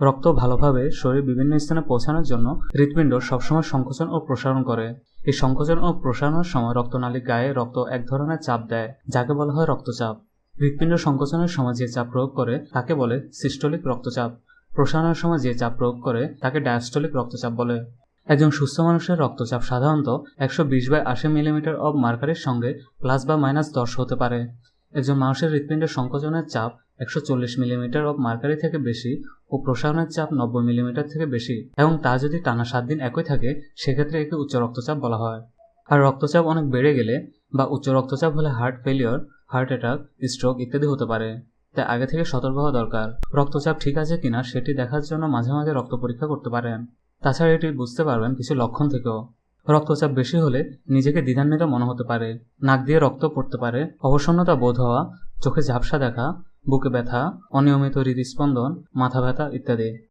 রক্ত ভালোভাবে শরীর বিভিন্ন স্থানে পৌঁছানোর জন্য হৃৎপিণ্ড সবসময় সংকোচন ও প্রসারণ করে। এই সংকোচন ও প্রসারণের সময় রক্তনালী গায়ে রক্ত এক ধরনের চাপ দেয়, যাকে বলা হয় রক্তচাপ। হৃৎপিণ্ড সংকোচনের সময় যে চাপ প্রয়োগ করে, তাকে বলে সিস্টোলিক রক্তচাপ। প্রসারণের সময় যে চাপ প্রয়োগ করে, তাকে ডায়াস্টোলিক রক্তচাপ বলে। একজন সুস্থ মানুষের রক্তচাপ সাধারণত একশো বিশ বাই আশি মিলিমিটার অব মার্কারের সঙ্গে প্লাস বা মাইনাস দশ হতে পারে। একজন মানুষের হৃৎপিণ্ডের সংকোচনের চাপ একশো চল্লিশ মিলিমিটার অব মার্কারি থেকে বেশি ও প্রসারণের চাপ নব্বই মিলিমিটার থেকে বেশি এবং তা যদি টানা সাত দিন একই থাকে, সেক্ষেত্রে একে উচ্চ রক্তচাপ বলা হয়। আর রক্তচাপ অনেক বেড়ে গেলে বা উচ্চ রক্তচাপ হলে heart failure heart attack stroke ইত্যাদি হতে পারে। তাই আগে থেকে সতর্ক হওয়া দরকার। রক্তচাপ ঠিক আছে কিনা সেটি দেখার জন্য মাঝে মাঝে রক্ত পরীক্ষা করতে পারেন। তাছাড়া এটি বুঝতে পারবেন কিছু লক্ষণ থেকেও। রক্তচাপ বেশি হলে নিজেকে দ্বিধান্বিত মনে হতে পারে, নাক দিয়ে রক্ত পড়তে পারে, অবসন্নতা বোধ হওয়া, চোখে ঝাপসা দেখা, বুকে ব্যথা, অনিয়মিত হৃদস্পন্দন, মাথা ব্যথা ইত্যাদি।